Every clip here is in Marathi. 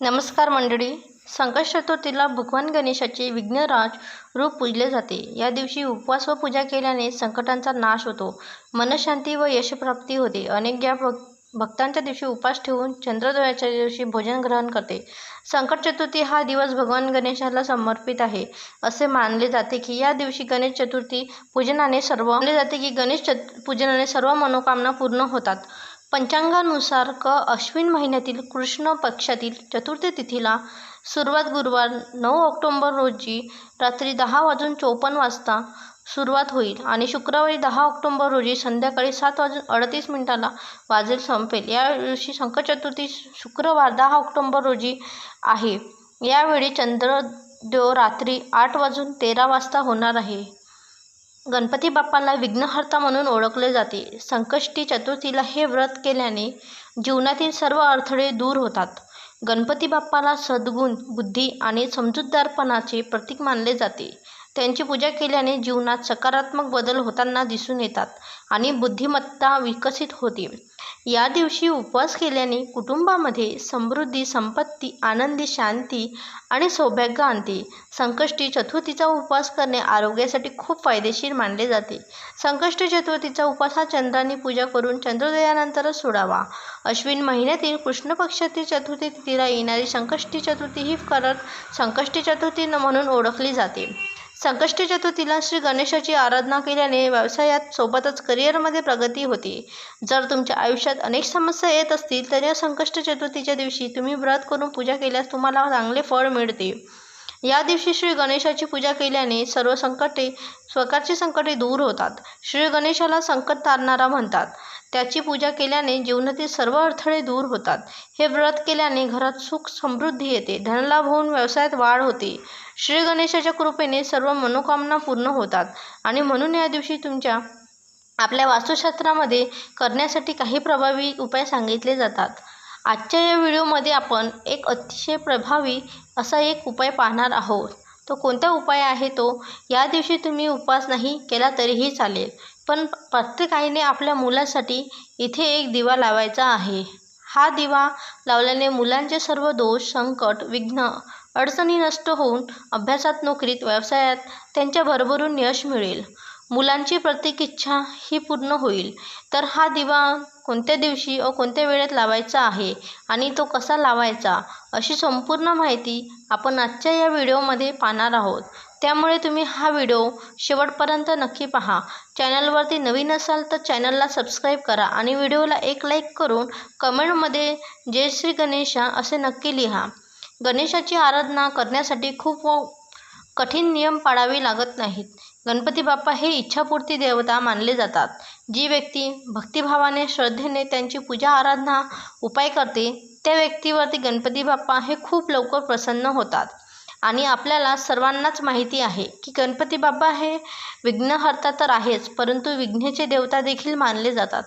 नमस्कार मंडळी. संकट चतुर्थीला भगवान गणेशाचे विघ्नराज रूप पूजले जाते. या दिवशी उपवास व पूजा केल्याने संकटांचा नाश होतो. मनशांती व यशप्राप्ती होते. अनेक या भक्तांच्या दिवशी उपास ठेवून चंद्रोदयाच्या दिवशी भोजन ग्रहण करते. संकट चतुर्थी हा दिवस भगवान गणेशाला समर्पित आहे. असे मानले जाते की या दिवशी गणेश चतुर्थी पूजनाने सर्व मानले जाते की गणेश चत पूजनाने सर्व मनोकामना पूर्ण होतात. पंचांगानुसार क अश्विन महिन्यातील कृष्ण पक्षातील चतुर्थी तिथीला सुरुवात गुरुवार नऊ ऑक्टोंबर रोजी रात्री दहा वाजून चोपन्न वाजता सुरुवात होईल आणि शुक्रवारी दहा ऑक्टोंबर रोजी संध्याकाळी सात वाजून अडतीस मिनिटाला वाजेल संपेल. या दिवशी शंकर चतुर्थी शुक्रवार दहा ऑक्टोंबर रोजी आहे. यावेळी चंद्रदेव रात्री आठ वाजून तेरा वाजता होणार आहे. गणपती बाप्पाला विघ्नहर्ता म्हणून ओळखले जाते. संकष्टी चतुर्थीला हे व्रत केल्याने जीवनातील सर्व अडथळे दूर होतात. गणपती बाप्पाला सद्गुण बुद्धी आणि समजूतदारपणाचे प्रतीक मानले जाते. त्यांची पूजा केल्याने जीवनात सकारात्मक बदल होताना दिसून येतात आणि बुद्धिमत्ता विकसित होते. या दिवशी उपवास केल्याने कुटुंबामध्ये समृद्धी संपत्ती आनंदी शांती आणि सौभाग्य आणते. संकष्टी चतुर्थीचा उपवास करणे आरोग्यासाठी खूप फायदेशीर मानले जाते. संकष्टी चतुर्थीचा उपवास हा चंद्राने पूजा करून चंद्रोदयानंतरच सोडावा. अश्विन महिन्यातील कृष्ण पक्षातील चतुर्थी तिथीला येणारी संकष्टी चतुर्थी ही करत संकष्टी चतुर्थी म्हणून ओळखली जाते. संकष्टी चतुर्थीला श्री गणेशाची आराधना केल्याने व्यवसायात सोबतच करिअरमध्ये प्रगती होते. जर तुमच्या आयुष्यात अनेक समस्या येत असतील तर या संकष्ट चतुर्थीच्या दिवशी तुम्ही व्रत करून पूजा केल्यास तुम्हाला चांगले फळ मिळते. या दिवशी श्री गणेशाची पूजा केल्याने सर्व संकटे स्वकारची संकटे दूर होतात. श्री गणेशाला संकट तारणारा म्हणतात. त्याची पूजा केल्याने जीवनातील सर्व अडथळे दूर होतात. हे व्रत केल्याने घरात सुख समृद्धी येते. धनलाभ होऊन व्यवसायात वाढ होते. श्री गणेशाच्या कृपेने सर्व मनोकामना पूर्ण होतात. आणि म्हणून या दिवशी तुमच्या आपल्या वास्तुशास्त्रामध्ये करण्यासाठी काही प्रभावी उपाय सांगितले जातात. आजच्या या व्हिडिओमध्ये आपण एक अतिशय प्रभावी असा एक उपाय पाहणार आहोत. तो कोणता उपाय आहे तो? या दिवशी तुम्ही उपास नाही केला तरीही चालेल. पण प्रत्येकाईने आपल्या मुलासाठी इथे एक दिवा लावायचा आहे. हा दिवा लावल्याने मुलांचे सर्व दोष संकट विघ्न अडचणी नष्ट होऊन अभ्यासात नोकरीत व्यवसायात त्यांच्या भरभरून यश मिळेल. मुलांची प्रत्येक इच्छा ही पूर्ण होईल. तर हा दिवा कोणत्या दिवशी व कोणत्या वेळेत लावायचा आहे आणि तो कसा लावायचा अशी संपूर्ण माहिती आपण आजच्या या व्हिडिओमध्ये पाहणार आहोत. त्यामुळे तुम्ही हा व्हिडिओ शेवटपर्यंत नक्की पहा. चॅनलवरती नवीन असाल तर चॅनलला सबस्क्राईब करा आणि व्हिडिओला एक लाईक करून कमेंटमध्ये जय श्री गणेशा असे नक्की लिहा. गणेशाची आराधना करण्यासाठी खूप कठीण नियम पाळावे लागत नाहीत. गणपती बाप्पा हे इच्छापूर्ती देवता मानले जातात. जी व्यक्ती भक्तिभावाने श्रद्धेने त्यांची पूजा आराधना उपाय करते त्या व्यक्तीवरती गणपती बाप्पा हे खूप लवकर प्रसन्न होतात. आणि आपल्याला सर्वांनाच माहिती आहे की गणपती बाप्पा हे विघ्नहर्ता तर आहेच परंतु विघ्नेचे देवता देखील मानले जातात.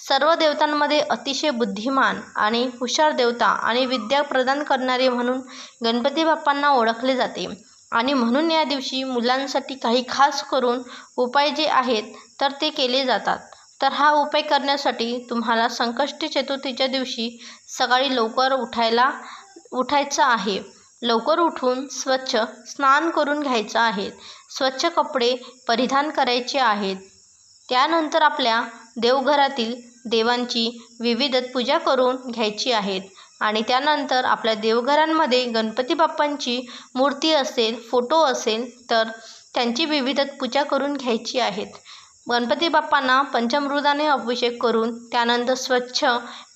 सर्व देवतांमध्ये अतिशय बुद्धिमान आणि हुशार देवता आणि विद्या प्रदान करणारे म्हणून गणपती बाप्पांना ओळखले जाते. आणि म्हणून या दिवशी मुलांसाठी काही खास करून उपाय जे आहेत तर ते केले जातात. तर हा उपाय करण्यासाठी तुम्हाला संकष्टी चतुर्थीच्या दिवशी सकाळी लवकर उठायला उठायचं आहे. लवकर उठून स्वच्छ स्नान करून घ्यायचं आहे. स्वच्छ कपडे परिधान करायचे आहेत. त्यानंतर आपल्या देवघरातील देवांची विविध पूजा करून घ्यायची आहेत आणि त्यानंतर आपल्या देवघरांमध्ये गणपती बाप्पांची मूर्ती असेल फोटो असेल तर त्यांची विविध पूजा करून घ्यायची आहेत. गणपती बाप्पांना पंचामृताने अभिषेक करून त्यानंतर स्वच्छ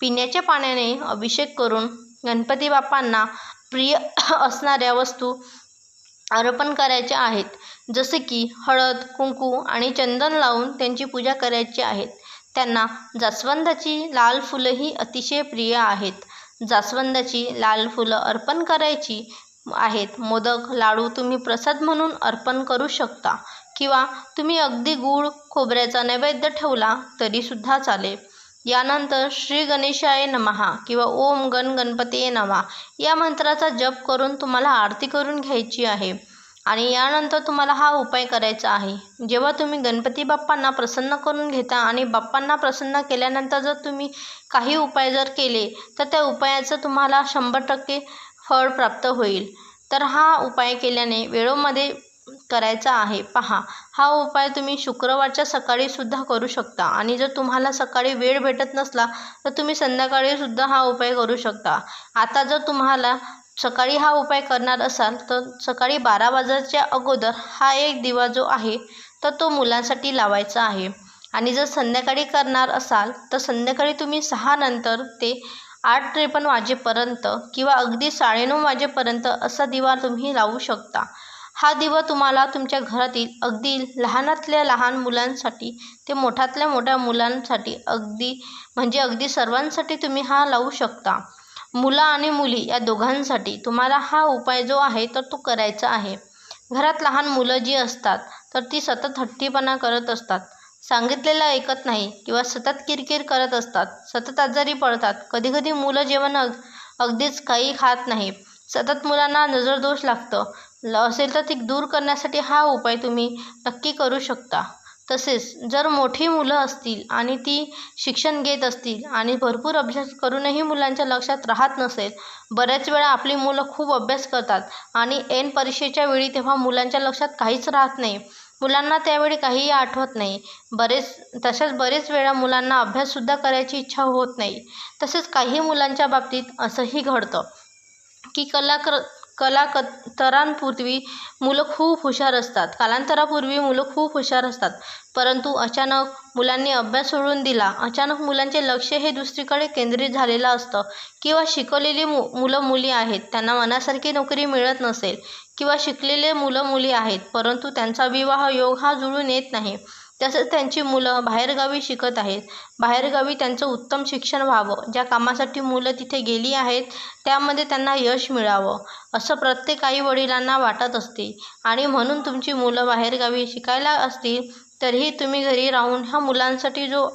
पिण्याच्या पाण्याने अभिषेक करून गणपती बाप्पांना प्रिय असणाऱ्या वस्तू अर्पण करायच्या आहेत. जसे की हळद कुंकू आणि चंदन लावून त्यांची पूजा करायची आहेत. त्यांना जास्वंदाची लाल फुलंही अतिशय प्रिय आहेत. जास्वंदाची लाल फुलं अर्पण करायची आहेत. मोदक लाडू तुम्ही प्रसाद म्हणून अर्पण करू शकता. किंवा तुम्ही अगदी गूळ खोबऱ्याचा नैवेद्य ठेवला तरीसुद्धा चालेल. यानंतर श्री गणेशाय नमहा किंवा ओम गण गणपती नमा या मंत्राचा जप करून तुम्हाला आरती करून घ्यायची आहे. आणि यानंतर तुम्हाला हा उपाय करायचा आहे. जेव्हा तुम्ही गणपती बाप्पांना प्रसन्न करून घेता आणि बाप्पांना प्रसन्न केल्यानंतर जर तुम्ही काही उपाय जर केले तर त्या उपायाचं तुम्हाला शंभर टक्के फळ प्राप्त होईल. तर हा उपाय केल्याने वेळोमध्ये करायचा आहे. पहा हा उपाय तुम्ही शुक्रवारच्या सकाळीसुद्धा करू शकता आणि जर तुम्हाला सकाळी वेळ भेटत नसला तर तुम्ही संध्याकाळीसुद्धा हा उपाय करू शकता. आता जर तुम्हाला सकाळी हा उपाय करणार असाल तर सकाळी बारा वाजाच्या अगोदर हा एक दिवा जो आहे तर तो मुलांसाठी लावायचा आहे. आणि जर संध्याकाळी करणार असाल तर संध्याकाळी तुम्ही सहा नंतर ते आठ त्रेपन्न वाजेपर्यंत किंवा अगदी साडेनऊ वाजेपर्यंत असा दिवा तुम्ही लावू शकता. हा दिवा तुम्हाला तुमच्या घरातील अगदी लहानातल्या लहान मुलांसाठी ते मोठ्यातल्या मोठ्या मुलांसाठी अगदी म्हणजे अगदी सर्वांसाठी तुम्ही हा लावू शकता. मुलं आणि मुली या दोघांसाठी तुम्हाला हा उपाय जो आहे तर तो करायचा आहे. घरात लहान मुलं जी असतात तर ती सतत हट्टीपणा करत असतात. सांगितलेलं ऐकत नाही किंवा सतत किरकिर करत असतात सतत आजारी पडतात. कधीकधी मुलं जेवण अग अगदीच काही खात नाही. सतत मुलांना नजरदोष लागतं. असेल तर ती दूर करण्यासाठी हा उपाय तुम्ही नक्की करू शकता. तसेच जर मोठी मुलं असतील आणि ती शिक्षण घेत असतील आणि भरपूर अभ्यास करूनही मुलांच्या लक्षात राहत नसेल बऱ्याच वेळा आपली मुलं खूप अभ्यास करतात आणि एन परीक्षेच्या वेळी तेव्हा मुलांच्या लक्षात काहीच राहत नाही. मुलांना त्यावेळी काहीही आठवत नाही. बरेच तसेच बरेच वेळा मुलांना अभ्याससुद्धा करायची इच्छा होत नाही. तसेच काही मुलांच्या बाबतीत असंही घडतं की कलाकृ कलाकतरांपूर्वी मुलं खूप हुशार असतात. कालांतरापूर्वी मुलं खूप हुशार असतात. परंतु अचानक मुलांनी अभ्यास सोडून दिला. अचानक मुलांचे लक्ष हे दुसरीकडे केंद्रित झालेलं असतं. किंवा शिकवलेली मु मुलं मुली आहेत. त्यांना मनासारखी नोकरी मिळत नसेल. किंवा शिकलेले मुलं मुली आहेत. परंतु त्यांचा विवाह योग हा जुळून येत नाही. तसंच त्यांची मुलं बाहेरगावी शिकत आहेत. बाहेरगावी त्यांचं उत्तम शिक्षण व्हावं. ज्या कामासाठी मुलं तिथे गेली आहेत त्यामध्ये त्यांना यश मिळावं असं प्रत्येक आई वडिलांना वाटत असते. आणि म्हणून तुमची मुलं बाहेरगावी शिकायला असतील तरीही तुम्ही घरी राहून ह्या मुलांसाठी जो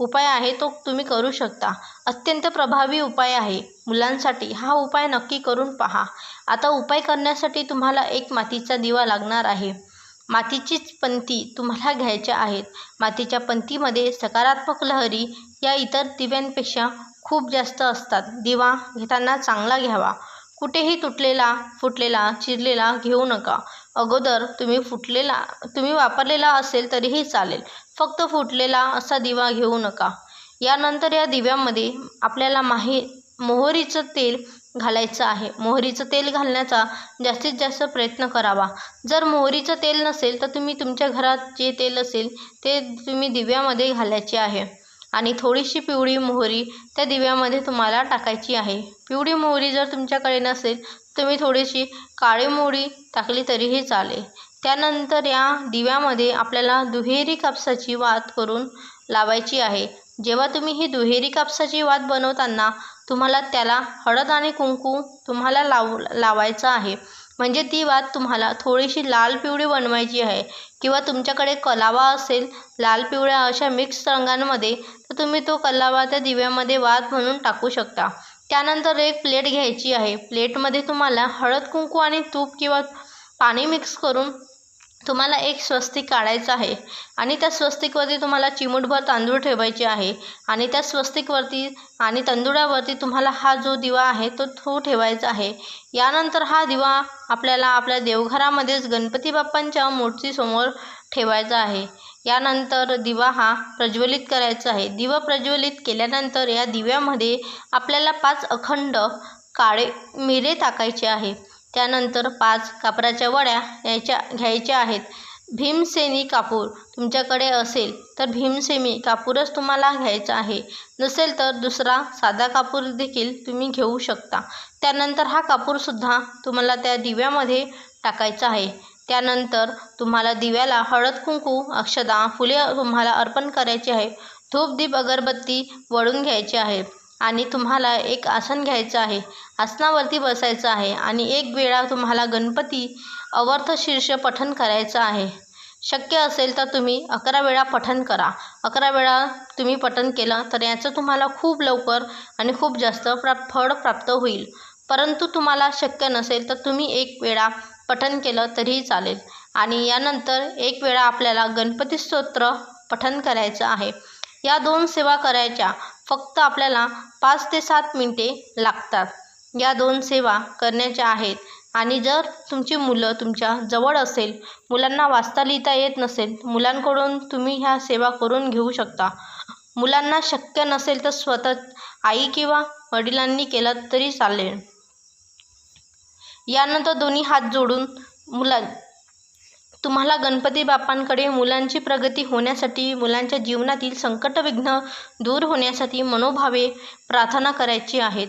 उपाय आहे तो तुम्ही करू शकता. अत्यंत प्रभावी उपाय आहे. मुलांसाठी हा उपाय नक्की करून पहा. आता उपाय करण्यासाठी तुम्हाला एक मातीचा दिवा लागणार आहे. मातीचीच पंती तुम्हाला घ्यायच्या आहेत. मातीच्या पंतीमध्ये सकारात्मक लहरी या इतर दिव्यांपेक्षा खूप जास्त असतात. दिवा घेताना चांगला घ्यावा. कुठेही तुटलेला फुटलेला चिरलेला घेऊ नका. अगोदर तुम्ही फुटलेला तुम्ही वापरलेला असेल तरीही चालेल. फक्त फुटलेला असा दिवा घेऊ नका. यानंतर या दिव्यामध्ये आपल्याला माही मोहरीचं तेल घालायचं आहे. मोहरीचं तेल घालण्याचा जास्तीत जास्त प्रयत्न करावा. जर मोहरीचं तेल नसेल तर तुम्ही तुमच्या घरात जे तेल असेल ते तुम्ही दिव्यामध्ये घालायचे आहे. आणि थोडीशी पिवळी मोहरी त्या दिव्यामध्ये तुम्हाला टाकायची आहे. पिवळी मोहरी जर तुमच्याकडे नसेल तुम्ही थोडीशी काळी मोहरी टाकली तरीही चालेल. त्यानंतर या दिव्यामध्ये आपल्याला दुहेरी कापसाची वात करून लावायची आहे. जेव्हा तुम्ही ही दुहेरी कापसाची वात बनवताना तुम्हाला त्याला हळद आणि कुंकू तुम्हाला लाव लावायचं आहे. म्हणजे ती वात तुम्हाला थोडीशी लाल पिवळी बनवायची आहे. किंवा तुमच्याकडे कलावा असेल लाल पिवळ्या अशा मिक्स रंगांमध्ये तर तुम्ही तो कलावा त्या दिव्यामध्ये वात म्हणून टाकू शकता. त्यानंतर एक प्लेट घ्यायची आहे. प्लेटमध्ये तुम्हाला हळद कुंकू आणि तूप किंवा पाणी मिक्स करून तुम्हाला एक स्वस्तिक काढायचं आहे आणि त्या स्वस्तिकवरती तुम्हाला चिमूटभर तांदूळ ठेवायचे आहे आणि त्या स्वस्तिकवरती आणि तांदुळावरती तुम्हाला हा जो दिवा आहे तो तो ठेवायचा आहे. यानंतर हा दिवा आपल्याला आपल्या देवघरामध्येच गणपती बाप्पांच्या मूर्तीसमोर ठेवायचा आहे. यानंतर दिवा हा प्रज्वलित करायचा आहे. दिवा प्रज्वलित केल्यानंतर या दिव्यामध्ये आपल्याला पाच अखंड काळे मिरे टाकायचे आहे. त्यानंतर पाच कापराच्या वड्या यायच्या घ्यायच्या आहेत. भीमसेनी कापूर तुमच्याकडे असेल तर भीमसेनी कापूरच तुम्हाला घ्यायचा आहे. नसेल तर दुसरा साधा कापूर देखील तुम्ही घेऊ शकता. त्यानंतर हा कापूरसुद्धा तुम्हाला त्या दिव्यामध्ये टाकायचा आहे. त्यानंतर तुम्हाला दिव्याला हळद कुंकू अक्षदा फुले तुम्हाला अर्पण करायची आहे. धूप दीप अगरबत्ती वळून घ्यायची आहे आणि तुम्हाला एक आसन घ्यायचं आहे. आसनावरती बसायचं आहे आणि एक वेळा तुम्हाला गणपती अवर्थ शीर्ष पठण करायचं आहे. शक्य असेल तर तुम्ही अकरा वेळा पठण करा. अकरा वेळा तुम्ही पठण केलं तर याचं तुम्हाला खूप लवकर आणि खूप जास्त प्रा फळ प्राप्त होईल. परंतु तुम्हाला शक्य नसेल तर तुम्ही एक वेळा पठण केलं तरीही चालेल. आणि यानंतर एक वेळा आपल्याला गणपती स्तोत्र पठण करायचं आहे. या दोन सेवा करायच्या. फक्त आपल्याला पाच ते सात मिनटे लागतात. या दोन सेवा करण्याच्या आहेत. आणि जर तुमची मुलं तुमच्या जवळ असेल मुलांना वाचता लिहिता येत नसेल मुलांकडून तुम्ही ह्या सेवा करून घेऊ शकता. मुलांना शक्य नसेल तर स्वतः आई किंवा वडिलांनी केलं तरी चालेल. यानंतर दोन्ही हात जोडून मुला तुम्हाला गणपती बाप्पांकडे मुलांची प्रगती होण्यासाठी मुलांच्या जीवनातील संकटविघ्न दूर होण्यासाठी मनोभावे प्रार्थना करायची आहेत.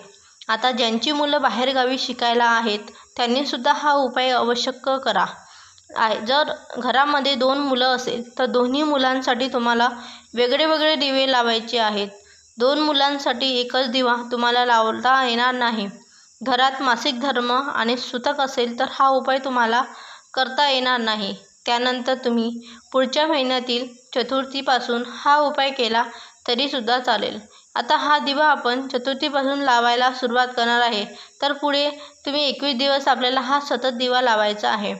आता ज्यांची मुलं बाहेरगावी शिकायला आहेत त्यांनीसुद्धा हा उपाय आवश्यक करा. आहे जर घरामध्ये दोन मुलं असेल तर दोन्ही मुलांसाठी तुम्हाला वेगळे वेगळे दिवे लावायचे आहेत. दोन मुलांसाठी एकच दिवा तुम्हाला लावता येणार नाही. घरात मासिक धर्म आणि सुतक असेल तर हा उपाय तुम्हाला करता येणार नाही. त्यानंतर तुम्ही पुढच्या महिन्यातील चतुर्थीपासून हा उपाय केला तरीसुद्धा चालेल. आता हा दिवा आपण चतुर्थीपासून लावायला सुरुवात करणार आहे. तर पुढे तुम्ही एकवीस दिवस आपल्याला हा सतत दिवा लावायचा आहे.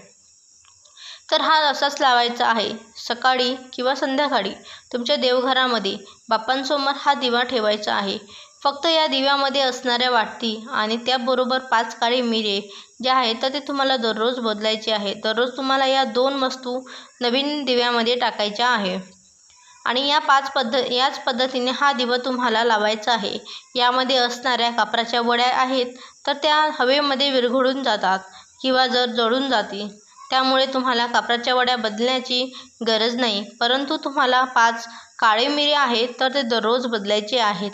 तर हा असाच लावायचा आहे. सकाळी किंवा संध्याकाळी तुमच्या देवघरामध्ये बाप्पांसमोर हा दिवा ठेवायचा आहे. फक्त या दिव्यामध्ये असणाऱ्या वाटती आणि त्याबरोबर पाच काळी मिरे ज्या आहेत तर ते तुम्हाला दररोज बदलायचे आहे. दररोज तुम्हाला या दोन वस्तू नवीन दिव्यामध्ये टाकायच्या आहे. आणि या पाच पद्ध याच पद्धतीने हा दिवा तुम्हाला लावायचा आहे. यामध्ये असणाऱ्या कापराच्या वड्या आहेत तर त्या हवेमध्ये विरघळून जातात किंवा जर जळून जातील. त्यामुळे तुम्हाला कापराच्या वड्या बदलण्याची गरज नाही. परंतु तुम्हाला पाच काळे मिरे आहेत तर ते दररोज बदलायचे आहेत.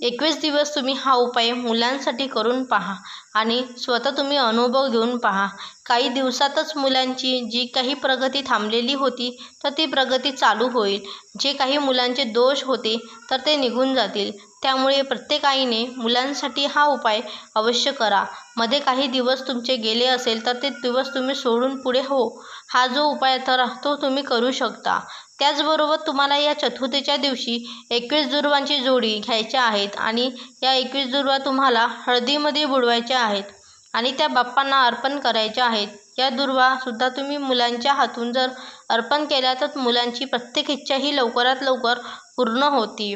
एकवीस दिवस तुम्ही हा उपाय मुलांसाठी करून पहा आणि स्वतः तुम्ही अनुभव घेऊन पहा. काही दिवसातच मुलांची जी काही प्रगती थांबलेली होती तर ती प्रगती चालू होईल. जे काही मुलांचे दोष होते तर ते निघून जातील. त्यामुळे प्रत्येक आईने मुलांसाठी हा उपाय अवश्य करा. मध्ये काही दिवस तुमचे गेले असेल तर ते दिवस तुम्ही सोडून पुढे हो. हा जो उपाय तर तो तुम्ही करू शकता. त्याचबरोबर तुम्हाला या चतुर्थीच्या दिवशी एकवीस दुर्वांची जोडी घ्यायच्या आहेत आणि या एकवीस दुर्वा तुम्हाला हळदीमध्ये बुडवायच्या आहेत आणि त्या बाप्पांना अर्पण करायच्या आहेत. या दुर्वासुद्धा तुम्ही मुलांच्या हातून जर अर्पण केल्या तर मुलांची प्रत्येक इच्छा ही लवकरात लवकर पूर्ण होती.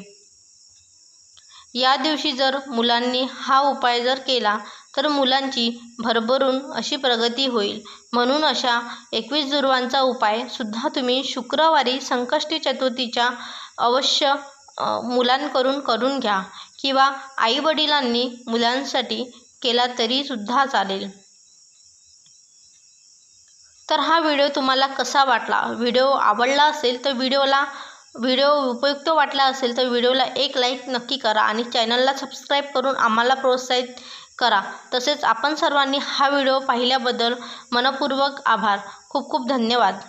या दिवशी जर मुलांनी हा उपाय जर केला तर मुलांची भरभरून अशी प्रगती होईल. म्हणून अशा एकवीस दुर्वांचा उपाय सुद्धा तुम्ही शुक्रवारी संकष्टी चतुर्थीच्या अवश्य मुलांकडून करून घ्या किंवा आईवडिलांनी मुलांसाठी केला तरीसुद्धा चालेल. तर हा व्हिडिओ तुम्हाला कसा वाटला? व्हिडिओ आवडला असेल तर व्हिडिओला व्हिडिओ उपयुक्त वाटला असेल तर व्हिडिओला एक लाईक नक्की करा आणि चॅनलला सबस्क्राईब करून आम्हाला प्रोत्साहित करा. तसेच आपण सर्वांनी हा व्हिडिओ पाहिल्याबद्दल मनपूर्वक आभार. खूप खूप धन्यवाद.